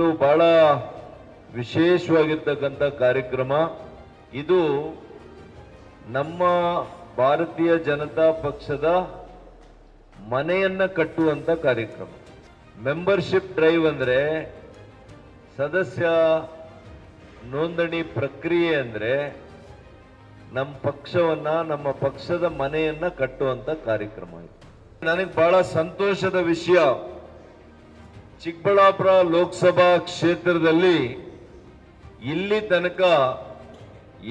ಇದು ಬಹಳ ವಿಶೇಷವಾಗಿರ್ತಕ್ಕಂಥ ಕಾರ್ಯಕ್ರಮ. ಇದು ನಮ್ಮ ಭಾರತೀಯ ಜನತಾ ಪಕ್ಷದ ಮನೆಯನ್ನ ಕಟ್ಟುವಂಥ ಕಾರ್ಯಕ್ರಮ. ಮೆಂಬರ್ಶಿಪ್ ಡ್ರೈವ್ ಅಂದರೆ ಸದಸ್ಯ ನೋಂದಣಿ ಪ್ರಕ್ರಿಯೆ ಅಂದರೆ ನಮ್ಮ ಪಕ್ಷವನ್ನು, ನಮ್ಮ ಪಕ್ಷದ ಮನೆಯನ್ನ ಕಟ್ಟುವಂಥ ಕಾರ್ಯಕ್ರಮ ಇದು. ನನಗೆ ಬಹಳ ಸಂತೋಷದ ವಿಷಯ. ಚಿಕ್ಕಬಳ್ಳಾಪುರ ಲೋಕಸಭಾ ಕ್ಷೇತ್ರದಲ್ಲಿ ಇಲ್ಲಿ ತನಕ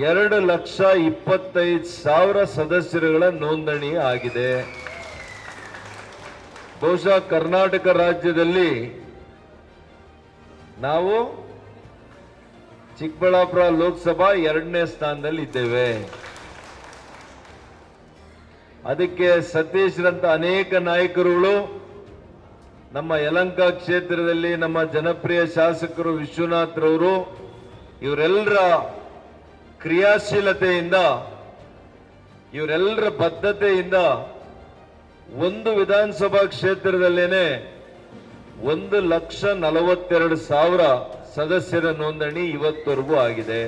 ಎರಡು ಲಕ್ಷ ಇಪ್ಪತ್ತೈದು ಸಾವಿರ ಸದಸ್ಯರುಗಳ ನೋಂದಣಿ ಆಗಿದೆ. ಬಹುಶಃ ಕರ್ನಾಟಕ ರಾಜ್ಯದಲ್ಲಿ ನಾವು ಚಿಕ್ಕಬಳ್ಳಾಪುರ ಲೋಕಸಭಾ ಎರಡನೇ ಸ್ಥಾನದಲ್ಲಿ ಇದ್ದೇವೆ. ಅದಕ್ಕೆ ಸತೀಶ್ರಂತ ಅನೇಕ ನಾಯಕರುಗಳು ನಮ್ಮ ಯಲಂಕ ಕ್ಷೇತ್ರದಲ್ಲಿ ನಮ್ಮ ಜನಪ್ರಿಯ ಶಾಸಕರು ವಿಶ್ವನಾಥ್ರವರು ಇವರೆಲ್ಲರ ಕ್ರಿಯಾಶೀಲತೆಯಿಂದ, ಇವರೆಲ್ಲರ ಬದ್ಧತೆಯಿಂದ ಒಂದು ವಿಧಾನಸಭಾ ಕ್ಷೇತ್ರದಲ್ಲೇನೆ ಒಂದು ಲಕ್ಷ ನಲವತ್ತೆರಡು ಸಾವಿರ ಸದಸ್ಯರ ನೋಂದಣಿ ಇವತ್ತವರೆಗೂ ಆಗಿದೆ.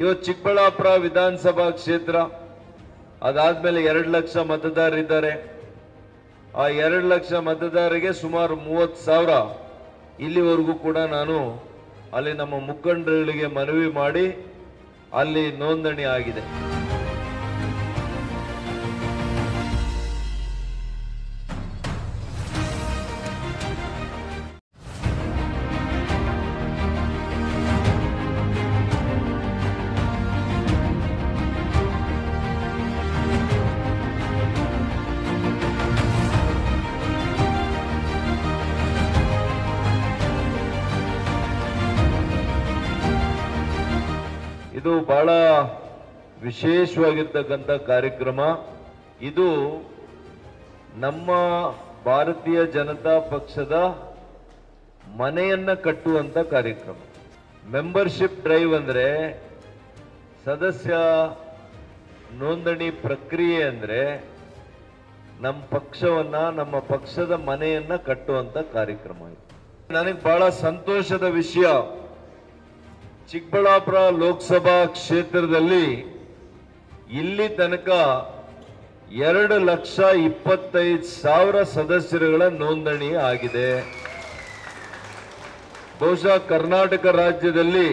ಇವತ್ತು ಚಿಕ್ಕಬಳ್ಳಾಪುರ ವಿಧಾನಸಭಾ ಕ್ಷೇತ್ರ, ಅದಾದ್ಮೇಲೆ ಎರಡು ಲಕ್ಷ ಮತದಾರರಿದ್ದಾರೆ. ಆ ಎರಡು ಲಕ್ಷ ಮತದಾರರಿಗೆ ಸುಮಾರು ಮೂವತ್ತು ಸಾವಿರ. ಇಲ್ಲಿವರೆಗೂ ಕೂಡ ನಾನು ಅಲ್ಲಿ ನಮ್ಮ ಮುಖಂಡರುಗಳಿಗೆ ಮನವಿ ಮಾಡಿ ಅಲ್ಲಿ ನೋಂದಣಿ ಆಗಿದೆ. ಇದು ಬಹಳ ವಿಶೇಷವಾಗಿರ್ತಕ್ಕಂಥ ಕಾರ್ಯಕ್ರಮ. ಇದು ನಮ್ಮ ಭಾರತೀಯ ಜನತಾ ಪಕ್ಷದ ಮನೆಯನ್ನ ಕಟ್ಟುವಂತ ಕಾರ್ಯಕ್ರಮ. ಮೆಂಬರ್ಶಿಪ್ ಡ್ರೈವ್ ಅಂದ್ರೆ ಸದಸ್ಯ ನೋಂದಣಿ ಪ್ರಕ್ರಿಯೆ ಅಂದ್ರೆ ನಮ್ಮ ಪಕ್ಷವನ್ನ, ನಮ್ಮ ಪಕ್ಷದ ಮನೆಯನ್ನ ಕಟ್ಟುವಂತ ಕಾರ್ಯಕ್ರಮ ಇದು. ನನಗೆ ಬಹಳ ಸಂತೋಷದ ವಿಷಯ. ಚಿಕ್ಕಬಳ್ಳಾಪುರ ಲೋಕಸಭಾ ಕ್ಷೇತ್ರದಲ್ಲಿ ಇಲ್ಲಿ ತನಕ ಎರಡು ಲಕ್ಷ ಇಪ್ಪತ್ತೈದು ಸಾವಿರ ಸದಸ್ಯರುಗಳ ನೋಂದಣಿ ಆಗಿದೆ. ಬಹುಶಃ ಕರ್ನಾಟಕ ರಾಜ್ಯದಲ್ಲಿ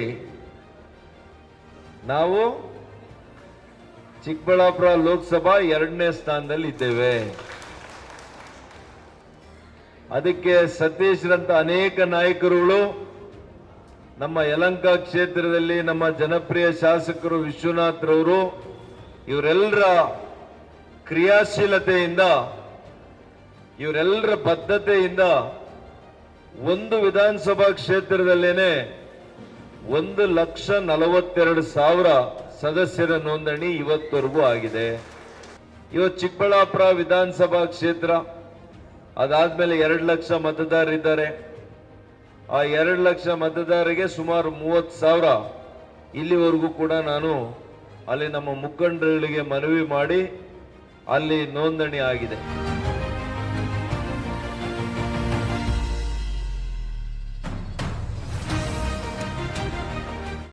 ನಾವು ಚಿಕ್ಕಬಳ್ಳಾಪುರ ಲೋಕಸಭಾ ಎರಡನೇ ಸ್ಥಾನದಲ್ಲಿ ಇದ್ದೇವೆ. ಅದಕ್ಕೆ ಸತೀಶ್ರಂತ ಅನೇಕ ನಾಯಕರುಗಳು ನಮ್ಮ ಯಲಂಕ ಕ್ಷೇತ್ರದಲ್ಲಿ ನಮ್ಮ ಜನಪ್ರಿಯ ಶಾಸಕರು ವಿಶ್ವನಾಥ್ ರವರು, ಇವರೆಲ್ಲರ ಕ್ರಿಯಾಶೀಲತೆಯಿಂದ, ಇವರೆಲ್ಲರ ಬದ್ಧತೆಯಿಂದ ಒಂದು ವಿಧಾನಸಭಾ ಕ್ಷೇತ್ರದಲ್ಲೇನೆ ಒಂದು ಲಕ್ಷ ನಲವತ್ತೆರಡು ಸಾವಿರ ಸದಸ್ಯರ ನೋಂದಣಿ ಇವತ್ತವರೆಗೂ ಆಗಿದೆ. ಇವತ್ತು ಚಿಕ್ಕಬಳ್ಳಾಪುರ ವಿಧಾನಸಭಾ ಕ್ಷೇತ್ರ, ಅದಾದ್ಮೇಲೆ ಎರಡು ಲಕ್ಷ ಮತದಾರರಿದ್ದಾರೆ. ಆ ಎರಡು ಲಕ್ಷ ಮತದಾರರಿಗೆ ಸುಮಾರು ಮೂವತ್ತು ಸಾವಿರ. ಇಲ್ಲಿವರೆಗೂ ಕೂಡ ನಾನು ಅಲ್ಲಿ ನಮ್ಮ ಮುಖಂಡರುಗಳಿಗೆ ಮನವಿ ಮಾಡಿ ಅಲ್ಲಿ ನೋಂದಣಿ ಆಗಿದೆ.